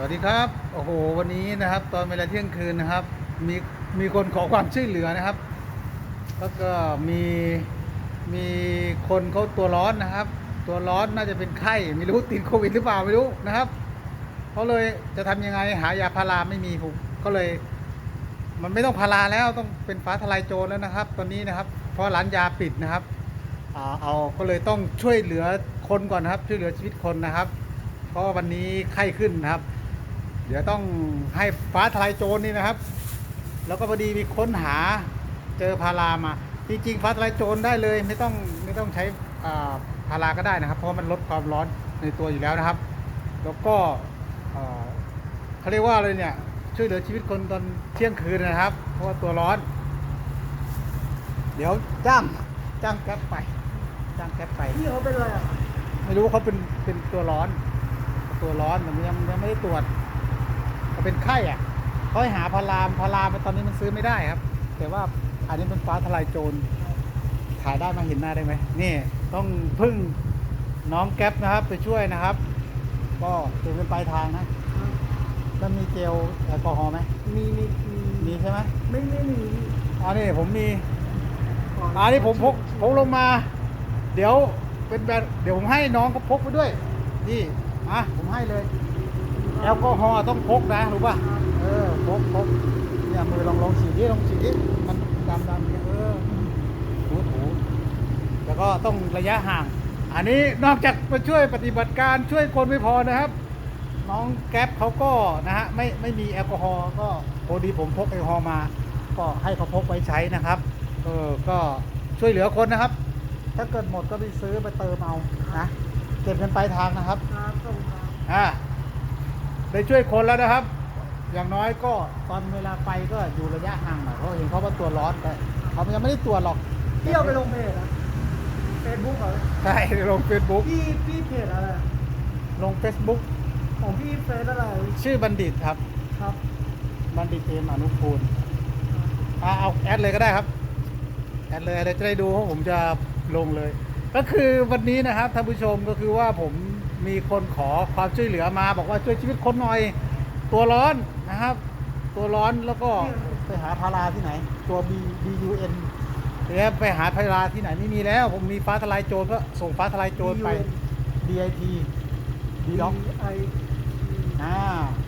สวัสดีครับ โอ้โห วันนี้นะครับ ตอนเวลาเที่ยงคืนนะครับ มีมีคนขอความช่วยเหลือนะครับ แล้วก็มีมีคนเขาตัวร้อนนะครับ ตัวร้อนน่าจะเป็นไข้ไม่รู้ติดโควิดหรือเปล่าไม่รู้นะครับเขาเลยจะทำยังไงหายาพาราไม่มีผมก็เลย มันไม่ต้องพาราแล้วต้องเป็นฟ้าทลายโจรแล้วนะครับ ตอนนี้นะครับ เพราะร้านยาปิดนะครับอ่าเอาก็เลยต้องช่วยเหลือคนก่อนนะครับ ช่วยเหลือชีวิตคนนะครับ เพราะวันนี้ไข้ขึ้นนะครับ เดี๋ยวต้องให้ฟ้าทลายโจรนี่นะครับ แล้วก็พอดีมีค้นหาเจอพารามาจริงๆฟ้าทลายโจรได้เลยไม่ต้องไม่ต้องใช้อ่าพาราก็ได้นะครับ เพราะมันลดความร้อนในตัวอยู่แล้วนะครับ แล้วก็เอ่อเขาเรียกว่าอะไรเนี่ยช่วยเหลือชีวิตคนตอนเที่ยงคืนนะครับ เพราะว่าตัวร้อน เดี๋ยวจ้างจ้างแก๊ปไปจ้างแก๊ปไปพี่เขาเป็นอะไรอะไม่รู้เขาเป็นเป็นตัวร้อน ตัวร้อนแต่มันยังยังไม่ได้ตรวจ เขาเป็นไข้อะเขาให้หาพารามพารามตอนนี้มันซื้อไม่ได้ครับ แต่ว่าอันนี้เป็นฟ้าทลายโจรขายได้มาเห็นหน้าได้ไหมนี่ต้องพึ่งน้องแก๊ปนะครับไปช่วยนะครับ ก็ถึงเป็นปลายทางนะแล้วมีเจลแอลกอฮอล์ไหมมีมีมีมีใช่ไหมไม่ไม่มีอ๋อนี่ผมมีอันนี้ผมพกพกลงมา เดี๋ยวเป็นแบบเดี๋ยวผมให้น้องเขาพกไปด้วยนี่อะผมให้เลย แอลกอฮอล์ต้องพกนะรู้ป่ะเออพกพกเนี่ยมือลองลองฉีดดิลองฉีดดิมันดำดำเนี่ยเออถูถูแล้วก็ต้องระยะห่าง อันนี้นอกจากมาช่วยปฏิบัติการช่วยคนไม่พอนะครับ น้องแก๊ปเขาก็นะฮะไม่ไม่มีแอลกอฮอล์ก็พอดีผมพกแอลกอฮอล์มา ก็ให้เขาพกไว้ใช้นะครับเออก็ช่วยเหลือคนนะครับ ถ้าเกิดหมดก็ไปซื้อไปเติมเอานะเก็บเงินปลายทางนะครับครับส่งครับอ่า ได้ช่วยคนแล้วนะครับ อย่างน้อยก็ตอนเวลาไปก็อยู่ระยะห่างหน่อยเพราะเห็นเขาว่าตัวร้อนแต่เขายังไม่ได้ตรวจหรอกพี่เอาไปลงเพจอะเฟซบุ๊กเหรอใช่ลงเฟซบุ๊กพี่พี่เพจอะไรอะลงเฟซบุ๊กของพี่เฟซอะไรชื่อบัณฑิตครับ ครับ บัณฑิตเอมอนุคูลอ่าเอาแอดเลยก็ได้ครับ แอดเลยเดี๋ยวจะได้ดูว่าผมจะลงเลย ก็คือวันนี้นะครับท่านผู้ชมก็คือว่าผม มีคนขอความช่วยเหลือมา บอกว่าช่วยชีวิตคนหน่อย ตัวร้อนนะครับ ตัวร้อนแล้วก็ไปหาพาราที่ไหน ตัว B B U N เดี๋ยวไปหาพาราที่ไหนไม่มีแล้ว ผมมีฟ้าทลายโจรก็ส่งฟ้าทลายโจรไป D I T D ด็อกไออ่า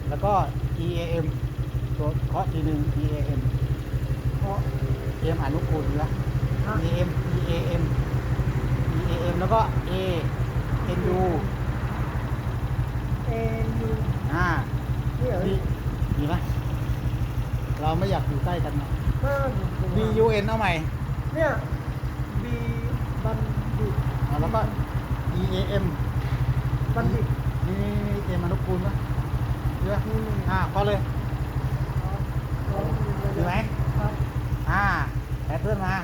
แล้วก็ E A M ตัวเคาะทีหนึ่ง E A M เพราะเอมอนุคูลนะฮะ E M E A M E A M แล้วก็ A N U เอ็นยู อ่า นี่เหรอ ดีดีไหมเราไม่อยากอยู่ใกล้กันนะเพิ่ม B U N เอาใหม่ เนี่ยบีบัณฑิตอ่าแล้วก็ E A M บัณฑิตนี่เอมอนุคูลปะเยอะนี่นี่อ่าพอเลยดีไหม ครับอ่าแอดเพื่อนมา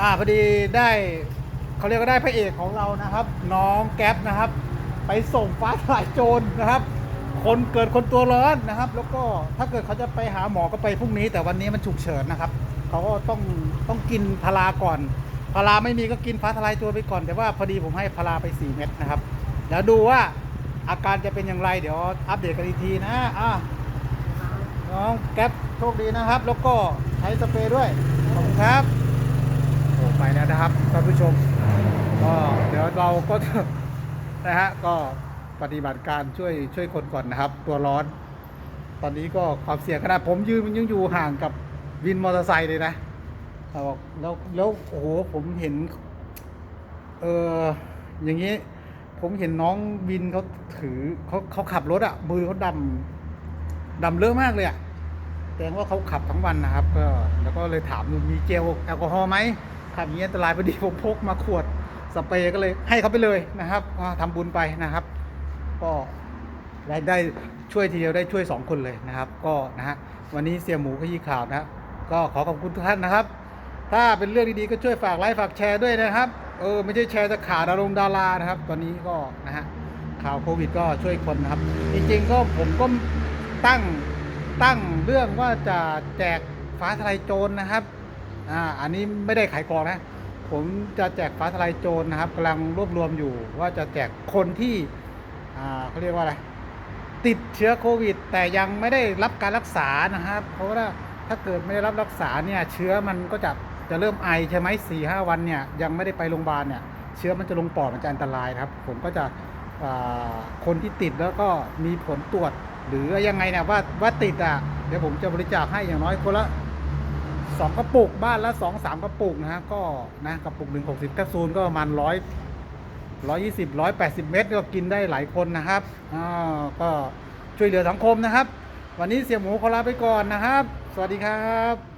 อ่าพอดีได้เขาเรียกว่าได้พระเอกของเรานะครับ น้องแก๊ปนะครับ ไปส่งฟ้าทลายโจรนะครับ คนเกิดคนตัวร้อนนะครับ แล้วก็ถ้าเกิดเขาจะไปหาหมอก็ไปพรุ่งนี้ แต่วันนี้มันฉุกเฉินนะครับเขาก็ต้องต้องกินพาราก่อนพาราไม่มีก็กินฟ้าทลายโจรไปก่อนแต่ว่าพอดีผมให้พาราไป 4 เม็ดนะครับแล้วดูว่าอาการจะเป็นอย่างไร เดี๋ยวอัปเดตกันอีกทีนะอ่าน้องแก๊ปโชคดีนะครับ แล้วก็ใช้สเปรย์ด้วยขอบคุณครับโอ้ไปแล้วนะครับท่านผู้ชมก็เดี๋ยวเราก็นะฮะก็ ปฏิบัติการช่วยช่วยคนก่อนนะครับ ตัวร้อน ตอนนี้ก็ความเสี่ยงขนาดผมยืนยังอยู่ห่างกับวินมอเตอร์ไซค์เลยนะแล้วแล้วแล้วโอ้โหผมเห็น เอออย่างนี้ ผมเห็นน้องวินเขาถือเขาเขาขับรถอะมือเขาดำดำเลอะมากเลยอะแสดงว่าเขาขับทั้งวันนะครับ ก็แล้วก็เลยถามดูมีเจลแอลกอฮอล์ไหมขับอย่างนี้อันตรายพอดีผมพกมาขวดสเปรย์ก็เลยให้เขาไปเลยนะครับอ่าทำบุญไปนะครับ ก็ได้ได้ช่วยทีเดียวได้ช่วยสองคนเลยนะครับ ก็นะฮะวันนี้เสียหมูขยี้ข่าวนะครับก็ขอขอบคุณทุกท่านนะครับ ถ้าเป็นเรื่องดีๆก็ช่วยฝากไลค์ฝากแชร์ด้วยนะครับเออไม่ใช่แชร์จะข่าดดารงดารานะครับ ตอนนี้ก็นะฮะข่าวโควิดก็ช่วยคนนะครับ จริงๆก็ผมก็ตั้งตั้งเรื่องว่าจะแจกฟ้าทลายโจรนะครับอ่าอันนี้ไม่ได้ขายของนะ ผมจะแจกฟ้าทลายโจรนะครับกำลังรวบรวมอยู่ว่าจะแจกคนที่ เขาเรียกว่าอะไร ติดเชื้อโควิด แต่ยังไม่ได้รับการรักษานะครับ เพราะว่าถ้าเกิดไม่ได้รับรักษาเนี่ยเชื้อมันก็จะจะเริ่มไอใช่ไหมสี่ห้าวันเนี่ยยังไม่ได้ไปโรงพยาบาลเนี่ยเชื้อมันจะลงปอดมันจะอันตรายครับ ผมก็จะคนที่ติดแล้วก็มีผลตรวจ หรือยังไงเนี่ยว่าว่าติดอะเดี๋ยวผมจะบริจาคให้อย่างน้อยคนละสองกระปุกบ้านละสองสามกระปุกนะฮะก็นะกระปุกหนึ่งหกสิบแคปซูลก็ประมาณร้อย ร้อยยี่สิบร้อยแปดสิบเมตรก็กินได้หลายคนนะครับอ่าก็ช่วยเหลือสังคมนะครับ วันนี้เสี่ยหมูขอลาไปก่อนนะครับ สวัสดีครับ